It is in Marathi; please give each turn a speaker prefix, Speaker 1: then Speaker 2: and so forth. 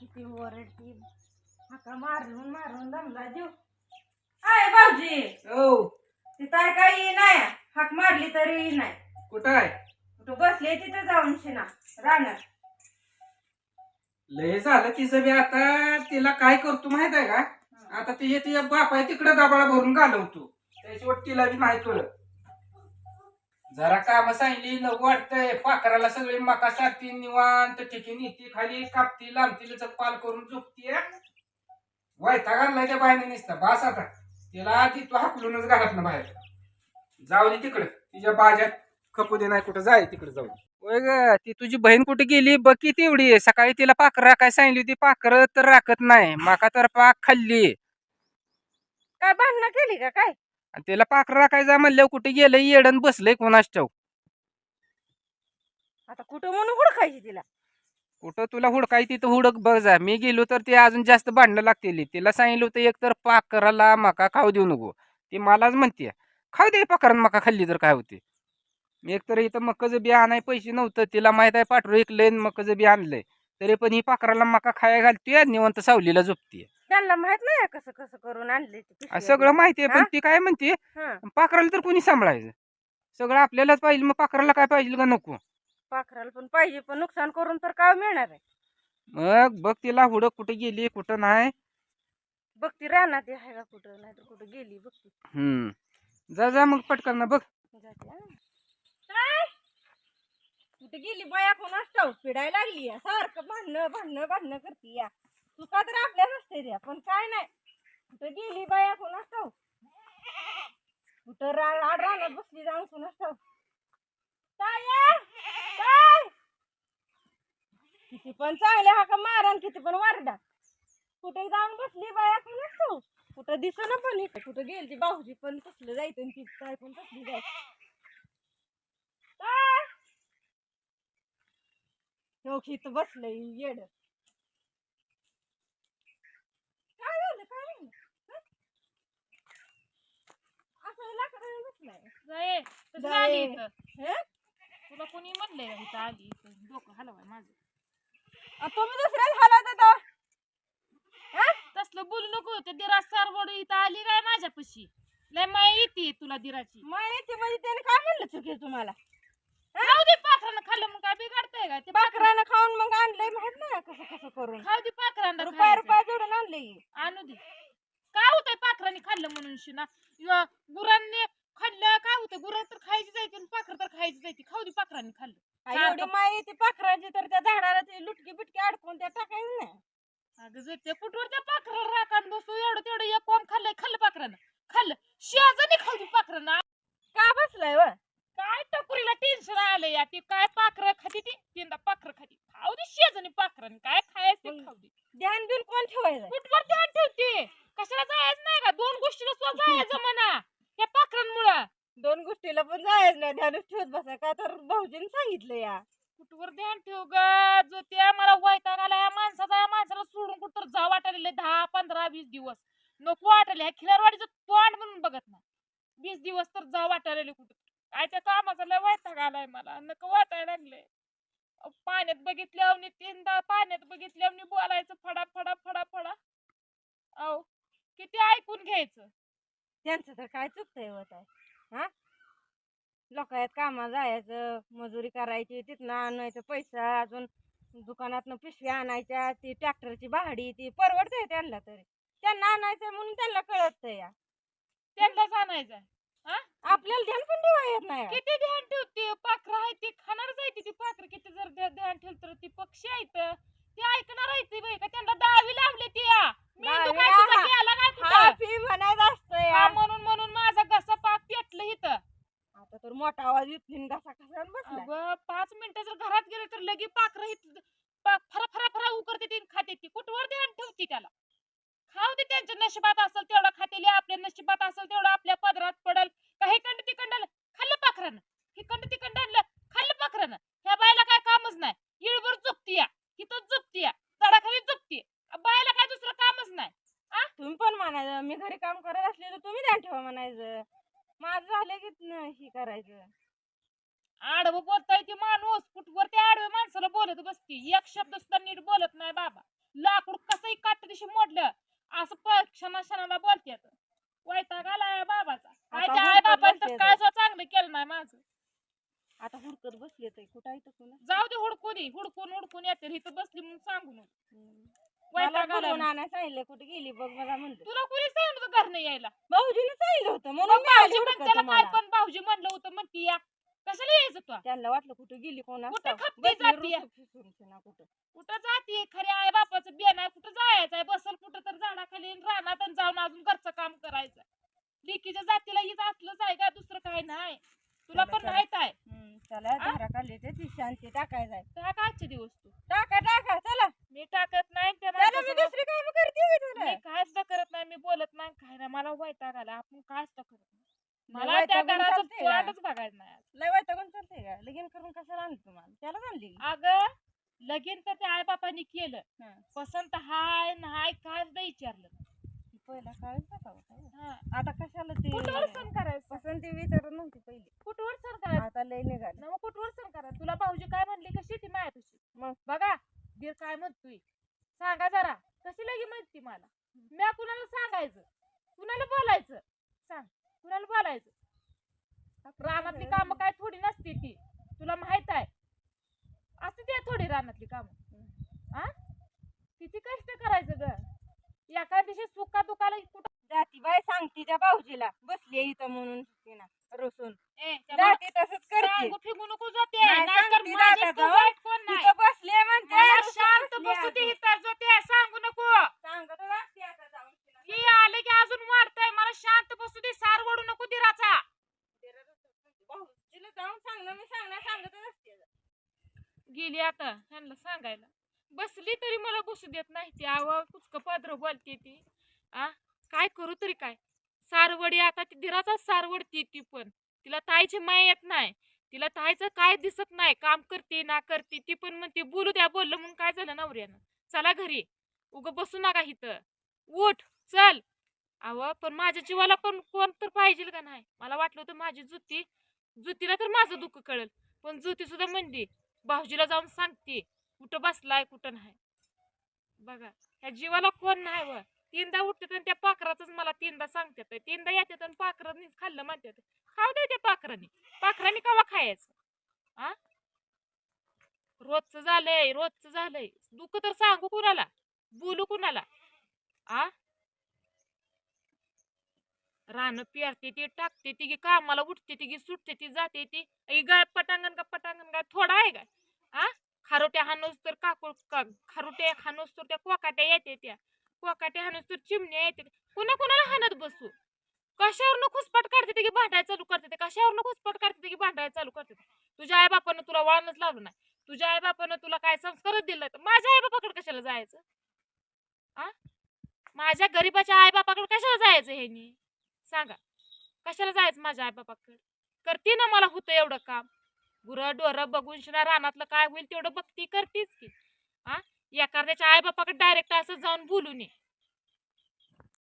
Speaker 1: किती ओरडती. हाका मारून मारून दमला जीव. आहे भाऊजी.
Speaker 2: हो
Speaker 1: तिथं काही नाही. हाक मारली तरी नाही.
Speaker 2: कुठं आहे?
Speaker 1: कुठं बसले तिथं जाऊन शिना. राहणार.
Speaker 2: लय झालं तिचं बी आता. तिला काय करतो माहीत आहे का? आता तिच्या तिच्या बाप आहे तिकडे दाबाळा भरून घालवतो. त्याच्यावर तिला बी नाही कळत. जरा काम सांगली न वाटतंय. पाखराला सगळी मका सारखी निवांत. ठिकी नीती खाली कापती लांबती पाल करून झोपती वैता घाललाय त्या बायने निसता. बास आता. तिला आधी तू हाकलूनच घरात ना बाहेर. जाऊ दे तिकडं. तिच्या बाजात खपू दे नाही कुठं. जाय तिकडे जाऊ होय ग ती तुझी बहीण कुठे गेली? बघ की तेवढी. आहे. सकाळी तिला पाखर राखाय सांगितली होती. पाखर तर राखत नाही. माका तर पाक खाल्ली.
Speaker 1: काय भांडणं केली का काय?
Speaker 2: आणि तिला पाखर राखायचा म्हणल्यावर कुठे गेलं येडन बसलंय कोणाच ठाऊ
Speaker 1: आता कुठं म्हणून हुडकायची तिला?
Speaker 2: कुठं तुला हुडकाय तिथं हुडक बघ जा. मी गेलो तर ते अजून जास्त भांडणं लागतील. तिला सांगितलं होतं एक तर पाखराला मका खाऊ देऊ नको. ती मलाच म्हणते खाऊ दे पाखरान मका खाल्ली तर काय होते? एक तर इथं मकाचं बी आणाय पैसे नव्हतं. तिला माहीत आहे पाठरू ऐकलंय मकाचं बी आणलंय. तरी पण ही पाखराला मका खाया घालते निवंत सावलीला झोपते
Speaker 1: त्यांना माहीत नाही कसं कसं करून आणले ते
Speaker 2: सगळं माहिती आहे पण
Speaker 1: हा?
Speaker 2: ती काय म्हणते
Speaker 1: हं.
Speaker 2: पाखराला तर कोणी सांभाळायचं? सगळं आपल्यालाच पाहिजे मग पाखराला काय पाहिजे का नको?
Speaker 1: पाखराला पण पाहिजे पण नुकसान करून तर काय मिळणार आहे?
Speaker 2: मग बघ तिला हुडक कुठे गेली कुठं नाही.
Speaker 1: बघ ती राहणार ते आहे का कुठं नाही तर कुठं गेली बघ ती.
Speaker 2: हम्म. जा जा मग पटकन ना बघ.
Speaker 1: जाते हा. काय? कुठे गेली बाया कोण असतो? पिडायला लागली या. सारखं भांडणं भांडणं भांडणं करते या. चुका तर आपल्याच असते द्या पण काय नाही. कुठं गेली बाया कोण असतो कुठं राड रानात बसली जाऊन कोण असतो काय काय किती पण चांगले हा का मारण किती पण वारडा. कुठे जाऊन बसली बाया कोण असतो कुठं दिसना पण इथं. कुठं गेली ती भाऊजी पण कसलं जायचं आणि ती काय पण कसली जायचं. काय इथं बसलंय येड काय झालं काय झालं हं? असं लाकडाने बसलाय
Speaker 3: जाये कशी
Speaker 1: जाये.
Speaker 3: आली इथं.
Speaker 1: हं?
Speaker 3: तुला कोणी म्हणलंय का इथं आली इथं डोकं हलवाय माझं.
Speaker 1: आ, तुम्ही दुसऱ्याच हालात आता. हं?
Speaker 3: तसलं बोलू नको ते दिरा सरवड इथं आली काय माझ्यापाशी? लय माय येते तुला दिराची.
Speaker 1: मग येते म्हणजे त्याने काय म्हणलं चुकी तुम्हाला?
Speaker 3: खाऊ दे पाखरानं खाल्लं मग काय बिघडतंय का ते
Speaker 1: पाखरानं खाऊन मग आणलंय माहीत नाही कसं कसं करून.
Speaker 3: खाऊ दे पाखरांना
Speaker 1: रुपया
Speaker 3: खायचं.
Speaker 1: रुपया जोडून आणलंय.
Speaker 3: आणू दे. काय होतंय पाखरांनी खाल्लं म्हणून शिना? य- गुरांनी खाल्लं काय होतं गुरा तर खायची जायची आणि पाखर तर खायची जायची खाऊ दे पाखरांनी खाल्लं
Speaker 1: आ,
Speaker 3: सारखं-
Speaker 1: एवढी माय येते पाखराची तर त्या झाडाला ते लुटकी बिटकी अडकून त्या टाकायचं
Speaker 3: अगं जर त्या कुठवर त्या पाखराला राखान बसू एवढं तेवढं एक कोण खाल्लंय खाल्लं पाखरानं. खाल्लं. शेजाने खाऊ दे पाखरानं.
Speaker 1: का बसलाय व?
Speaker 3: काय टकुरीला टेन्शन आलं या? ती काय पाखरं खाती ती? तीनदा पाखरं खाती. खाऊ दे शेजानी पाखरं काय खायचं ते खाऊ दे.
Speaker 1: ध्यान बिन कोण ठेवायचं
Speaker 3: कुठवर ध्यान ठेवते? कशाला जायचं नाही का? दोन गोष्टीला सुद्धा जायचं म्हणा या पाखरांमुळं
Speaker 1: दोन गोष्टीला नाही ध्यानच ठेवत बसा का तर भाऊजीने सांगितलं या.
Speaker 3: कुठवर ध्यान ठेव ग? जो त्या मला वैताग आला या माणसाचा या माणसाला सोडून कुठं जा वाटायला दहा पंधरा वीस दिवस. नको वाटायला ह्या खिलारवाडीचं तोंड म्हणून बघत नाही. वीस दिवस तर जा वाटायला कुठं काय त्या कामाचा लय वैताग आलाय मला. नको वाटायला लागले पाण्यात बघितल्यावर तीनदा पाण्यात बघितल्यावर बोलायचं फडा फडा फडा फडा. अहो किती ऐकून घ्यायचं?
Speaker 1: त्यांचं तर काय चुकतंय होत आहे लोकायत कामा जायचं मजुरी करायची तिथनं आणायचं पैसा अजून दुकानातनं पिशव्या आणायच्या ती ट्रॅक्टरची भाडी ती परवडते त्यांना तरी. त्यांना आणायचं म्हणून त्यांना कळत या.
Speaker 3: त्यांनाच आणायचं
Speaker 1: आपल्याला ध्यान पण ठेवा येत नाही
Speaker 3: किती ध्यान ठेवते? पाखरं आहे ती खाणारच आहे ती ती पाखरं. किती जर ध्या- ध्यान ठेवलं तर ती पक्षी आहेत. ती ऐकणार आहे ती बाई का? त्यांना दावी लावली ती या मेंदू काय
Speaker 1: दावी
Speaker 3: तिचा
Speaker 1: हा.
Speaker 3: गेला काय
Speaker 1: हा
Speaker 3: कुठं
Speaker 1: फी म्हणायचं असतं
Speaker 3: हा,
Speaker 1: या
Speaker 3: म्हणून म्हणून माझा घसा पाक पेटलं इथं
Speaker 1: आता तर मोठा आवाज येत कसा कसा बसला
Speaker 3: अगं पाच मिनिटं जर घरात गेलं तर लगे पाखरं इथं पा- फरा फरा फरा उकरते ती आणि खाते ती कुठवर ध्यान ठेवती त्याला दे त्यांच्या नशिबात असेल तेवढा खातेली आपल्या नशिबात असेल तेवढं आपल्या पदरात पडल. का हे कंड तिकंड खाल्लं पाखरानं हे कंड तिकंड आणलं? खाल्लं पाखरानं ह्या बायला काय कामच नाही. इळभर झोपती या इथं झोपती या झाडाखाली झोपती बायला काय दुसरं कामच नाही.
Speaker 1: तुम्ही पण म्हणायचं मी घरी काम करत असले तर तुम्ही ध्यान ठेवा म्हणायचं. माझं झालं की न- हे करायचं.
Speaker 3: आडवं बोलताय ती माणूस. कुठवर त्या आडव्या माणसाला बोलत बसती? एक शब्द सुद्धा नीट बोलत नाही बाबा. लाकूड कसंही काट दिवशी मोडलं असं प- क्षणा क्षणाला बोलतात वैताग आलाय बाबाचा. काय त्या आई
Speaker 1: बसले
Speaker 3: काय सुद्धा चांगलं केलं नाही माझं.
Speaker 1: आता हुडकत बसले तर कुठं आहे पुन्हा
Speaker 3: जाऊ दे हुडकून ये. हुडकून हुडकून येते. इथं बसली म्हणून सांगू नको.
Speaker 1: मला
Speaker 3: वैताग आलाय
Speaker 1: बोलवून
Speaker 3: मला.
Speaker 1: आणायला सांगितलं. कुठे गेली बघ मला म्हणलं.
Speaker 3: तुला कुणी सांगितलं होतं घरनं यायला?
Speaker 1: भाऊजीने सांगितलं होतं. म्हणून मी आले
Speaker 3: भाऊजी पण
Speaker 1: हुडकत
Speaker 3: त्याला काय
Speaker 1: तुम्हाला.
Speaker 3: पण भाऊजी म्हणलं होतं म्हणती या. कशाला यायचं तू?
Speaker 1: त्यांना वाटलं कुठं गेली कोण
Speaker 3: कुठं
Speaker 1: असतं.
Speaker 3: खपती
Speaker 1: बसली
Speaker 3: जातीये?
Speaker 1: रुसून फिसून शिना कुठं.
Speaker 3: कुठं जाते खरे आई बापाचं बियाणं आहे कुठं जायचंय? बसल कुठं तर झाडाखाली आणि रानात आणि जाऊन अजून घरचं काम करायचं लेकीच्या जातीला हीच असलंच आहे का? दुसरं काय नाही. तुला पण. माहीत आहे.
Speaker 1: हम्म, चला
Speaker 3: आ?
Speaker 1: धारा काढली ती शांती टाकायचा
Speaker 3: काय काय आजचे दिवस तू.
Speaker 1: टाका टाका चला.
Speaker 3: मी टाकत नाही त्या
Speaker 1: चला मी
Speaker 3: माणसासमोर-
Speaker 1: दुसरी काम करते तुला.
Speaker 3: मी करत नाही मी बोलत नाही काय नाही मला वैताग आला आपण सुद्धा करत नाही. मला त्या घराचं? तोंडच बघायचं नाही
Speaker 1: लय वैतागून चालतंय का? लगीन करून कशाला आणली तुम्हाला? त्याला आणली?
Speaker 3: अगं लगीन तर त्या आई बापाने केलं.
Speaker 1: हं.
Speaker 3: पसंत हाय नाही काय सुद्धा विचारलं.
Speaker 1: पहिला काळच होता होता.
Speaker 3: हा.
Speaker 1: आता कशाला
Speaker 3: कुठवर
Speaker 1: ते
Speaker 3: सण करायचं?
Speaker 1: पसंती विचारत नव्हती पहिली.
Speaker 3: कुठवर सण करायचं?
Speaker 1: आता लय निघाली.
Speaker 3: ना मग कुठवर सण करायचं? तुला भाऊजी काय म्हणली कशी ती माया तुझी
Speaker 1: मग?
Speaker 3: बघा दीर काय म्हणतोय. सांगा जरा. कशी लगी म्हणती मला? मी कुणाला सांगायचं? कुणाला बोलायचं? सांग. कुणाला बोलायचं? रानातली कामं काय थोडी नसते ती. तुला माहीत आहे. असते त्या थोडी रानातली कामं. आ? किती कष्ट करायचं ग? एका दिवशी सुका दुखाला कुठं
Speaker 1: जाती बाय सांगती त्या भाऊजीला. बसली इथं म्हणून रुसून. जाती तसंच करते.
Speaker 3: फिगू नको जाते
Speaker 1: नाही,
Speaker 3: नाहीतर
Speaker 1: सांगते
Speaker 3: माझ्या
Speaker 1: दादा
Speaker 3: इतकं
Speaker 1: जाऊन.
Speaker 3: वाईट कोण नाही
Speaker 1: तिथं बसले म्हणते
Speaker 3: मला
Speaker 1: रुसून
Speaker 3: शांत
Speaker 1: बसली
Speaker 3: बसू दे
Speaker 1: अजून.
Speaker 3: इथं जोते सांगू नको
Speaker 1: सांगत असते आता जाऊन तिला.
Speaker 3: ही आले की अजून वाढतंय मला शांत बसू दे सार वडू नको दिराचा
Speaker 1: भाऊजीला जाऊन सांगणं मी सांगणार सांगतच असते
Speaker 3: गेली आता ह्यांना सांगायला. बसली तरी मला बसू देत नाही ती. आव कुचक पदर बोलते ती. आ? काय करू तरी काय? सारवडी आता ती दिराचा सारवडती ती पण. तिला ताईची माय येत नाही. तिला ताईचं काय दिसत नाही. काम करते ना करते. ती पण म्हणते बोलू द्या बोललं म्हणून काय झालं नवऱ्यानं? चला घरी. उग बसू नका इथं. उठ चल. अव पण माझ्या जीवाला पण कोण तर पाहिजे का नाही? मला वाटलं होतं माझी जुती. जुतीला तर माझं दुःख कळेल. पण जुती सुद्धा म्हणली भाऊजीला जाऊन सांगते कुठं बसलाय कुठं नाही. बघा ह्या जीवाला कोण नाही व. तीनदा उठते आणि त्या पाखराच मला तीनदा सांगतात. तीनदा येतात आणि पाखरांनी खाल्लं म्हणतात. खाऊ दे त्या पाखरांनी. पाखरांनी कवा खायचं? आ? रोजचं झालंय रोजचं झालंय. दुःख तर सांगू कुणाला बोलू कुणाला आ रान पेरते ती टाकते ती गी कामाला उठते ती गी सुटते ती जाते ती आई गाय पटांगण का पटांगण काय थोडा आहे काय? आ? खारोट्या हाणूस तर काकू का खारोट्या हाणूस तर त्या कोकाट्या येते त्या. कोकाट्या हाणूस तर चिमण्या येते. कुणा कुणाला हाणत बसू? कशावरनं खुसपट काढते ते की भांडायला चालू करते ते? कशावरनं खुसपट काढते ते की भांडायला चालू करते तुझ्या आई बापानं तुला वळणच लावलं नाही. तुझ्या आई बापानं तुला काय संस्कारच दिला तर माझ्या आई बापाकडे कशाला जायचं? आ? माझ्या गरीबाच्या आई बापाकडे कशाला जायचं ह्यानी सांगा कशाला जायचं माझ्या आई बापाकडे करते ना मला होतं एवढं काम. गुरं डोरं बघून शिना रानातलं काय होईल तेवढं बघती करतीच की. हा एखाद्याच्या आईबापाकडे डायरेक्ट असं जाऊन बोलू नये